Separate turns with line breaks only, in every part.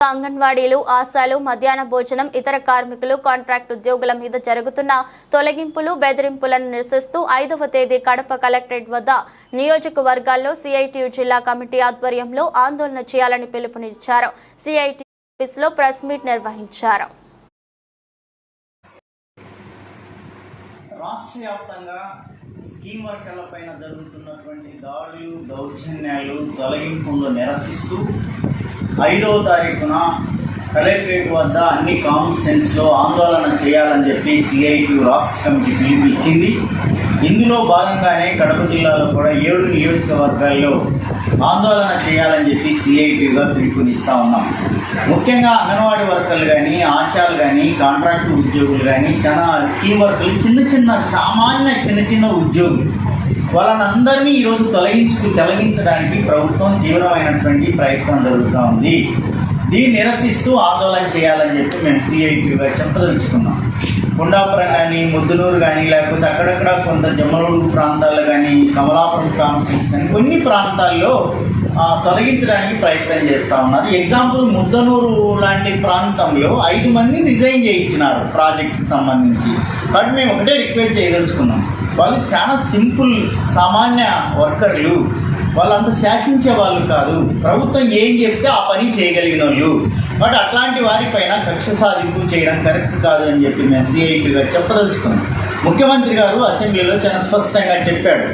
అంగన్వాడీలు ఆశాలు మధ్యాహ్న భోజనం ఇతర కార్మికులు కాంట్రాక్ట్ ఉద్యోగుల మీద జరుగుతున్న తొలగింపులు బెదిరింపులను నిరసిస్తూ ఐదవ తేదీ కడప కలెక్టరేట్ వద్ద నియోజకవర్గాల్లో సిఐటియు జిల్లా కమిటీ ఆధ్వర్యంలో ఆందోళన చేయాలని పిలుపునిచ్చారు. సిఐటి ఆఫీస్లో ప్రెస్ మీట్ నిర్వహించారు.
రాష్ట్ర వ్యాప్తంగా స్కీమ్ వర్కర్ల పైన జరుగుతున్నటువంటి దాడులు దౌర్జన్యాలు తొలగింపులను నిరసిస్తూ ఐదవ తారీఖున కలెక్టరేట్ వద్ద అన్ని కాన్ఫరెన్స్లో ఆందోళన చేయాలని చెప్పి సిఐటి రాష్ట్ర కమిటీ పిలుపు ఇచ్చింది ఇందులో భాగంగానే కడప జిల్లాలో కూడా ఏడు నియోజకవర్గాల్లో ఆందోళన చేయాలని చెప్పి సిఐటిగా పిలుపునిస్తూ ఉన్నాం. ముఖ్యంగా అంగన్వాడీ వర్కర్లు కానీ ఆశాలు కానీ కాంట్రాక్ట్ ఉద్యోగులు కానీ చాలా స్కీమ్ వర్కర్లు చిన్న చిన్న సామాన్య చిన్న చిన్న ఉద్యోగులు వాళ్ళనందరినీ ఈరోజు తొలగించుకు తొలగించడానికి ప్రభుత్వం తీవ్రమైనటువంటి ప్రయత్నం జరుగుతూ ఉంది. దీన్ని నిరసిస్తూ ఆందోళన చేయాలని చెప్పి మేము సిఐటిగా చెప్పదలుచుకున్నాం. కొండాపురం కానీ ముద్దునూరు కానీ లేకపోతే అక్కడక్కడ కొంత జమ్మలూరు ప్రాంతాల్లో కానీ కమలాపురం కాన్స్టిట్యూన్స్ కానీ కొన్ని ప్రాంతాల్లో తొలగించడానికి ప్రయత్నం చేస్తూ ఉన్నారు. ఎగ్జాంపుల్ ముద్దనూరు లాంటి ప్రాంతంలో ఐదు మంది రిజైన్ చేయించినారు ప్రాజెక్ట్కి సంబంధించి. బట్ మేము ఒకటే రిక్వెస్ట్ చేయదలుచుకున్నాం. వాళ్ళు చాలా సింపుల్ సామాన్య వర్కర్లు వాళ్ళంతా శాసించే వాళ్ళు కాదు. ప్రభుత్వం ఏం చెప్తే ఆ పని చేయగలిగిన వాళ్ళు. బట్ అట్లాంటి వారిపైన కక్ష సాధింపు చేయడం కరెక్ట్ కాదు అని చెప్పి మేము సిఐటిగా చెప్పదలుచుకున్నాం ముఖ్యమంత్రి గారు అసెంబ్లీలో చాలా స్పష్టంగా చెప్పాడు.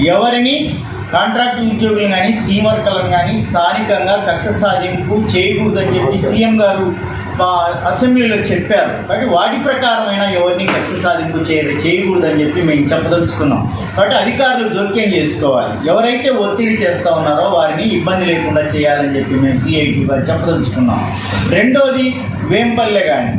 ఎవరిని? కాంట్రాక్ట్ ఉద్యోగులు కానీ స్కీమ్ వర్కర్లను కానీ స్థానికంగా కక్ష సాధింపు చేయకూడదని చెప్పి సీఎం గారు అసెంబ్లీలో చెప్పారు. కాబట్టి వాటి ప్రకారమైన ఎవరిని కక్ష సాధింపు చేయ చేయకూడదని చెప్పి మేము చెప్పదలుచుకున్నాం. కాబట్టి అధికారులు జోక్యం చేసుకోవాలి. ఎవరైతే ఒత్తిడి చేస్తూ ఉన్నారో వారిని ఇబ్బంది లేకుండా చేయాలని చెప్పి మేము సిఐటిగా చెప్పదలుచుకున్నాం. రెండోది వేంపల్లె కానీ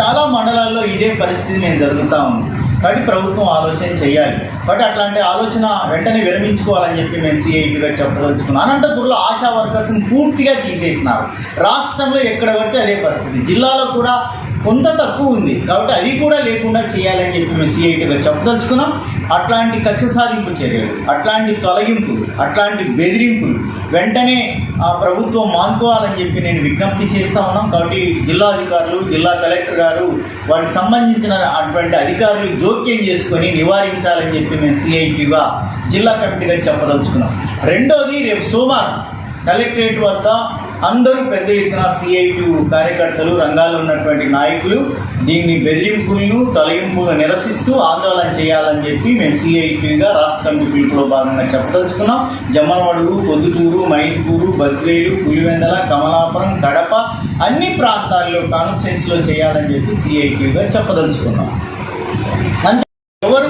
చాలా మండలాల్లో ఇదే పరిస్థితి నేను జరుగుతూ ఉంది. కాబట్టి ప్రభుత్వం ఆలోచన చేయాలి. కాబట్టి అట్లాంటి ఆలోచన వెంటనే విరమించుకోవాలని చెప్పి నేను సిఐటిగా చెప్పదలుచుకున్నాను. అనంతపురంలో ఆశా వర్కర్స్ని పూర్తిగా తీసేసినారు. రాష్ట్రంలో ఎక్కడ పడితే అదే పరిస్థితి. జిల్లాలో కూడా కొంత తక్కువ ఉంది. కాబట్టి అది కూడా లేకుండా చేయాలని చెప్పి మేము సిఐటిగా చెప్పదలుచుకున్నాం. అట్లాంటి కక్ష సాధింపు చర్యలు అట్లాంటి తొలగింపులు అట్లాంటి బెదిరింపులు వెంటనే ఆ ప్రభుత్వం మానుకోవాలని చెప్పి నేను విజ్ఞప్తి చేస్తా ఉన్నాం. కాబట్టి జిల్లా అధికారులు జిల్లా కలెక్టర్ గారు వాటికి సంబంధించిన అటువంటి అధికారులు జోక్యం చేసుకొని నివారించాలని చెప్పి మేము సిఐటిగా జిల్లా కమిటీగా చెప్పదలుచుకున్నాం. రెండోది రేపు సోమవారం. కలెక్టరేట్ వద్ద అందరూ పెద్ద ఎత్తున సిఐటి కార్యకర్తలు రంగాల్లో ఉన్నటువంటి నాయకులు దీన్ని బెదిరింపులను తొలగింపులను నిరసిస్తూ ఆందోళన చేయాలని చెప్పి మేము సిఐటిగా రాష్ట్ర కమిటీ పిలుపులో భాగంగా చెప్పదలుచుకున్నాం. జమ్మలమడుగు పొద్దుటూరు మైన్పూరు బద్వేలు పులివెందల కమలాపురం కడప అన్ని ప్రాంతాల్లో కాన్స్టిట్యూన్స్లో చేయాలని చెప్పి సిఐటిగా చెప్పదలుచుకున్నాం. ఎవరు?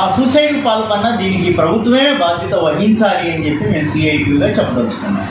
ఆ సూసైడ్ పాల్పన్నా దీనికి ప్రభుత్వమే బాధ్యత వహించాలి అని చెప్పి మేము సిఐటిగా చెప్పదలుచుకున్నాం.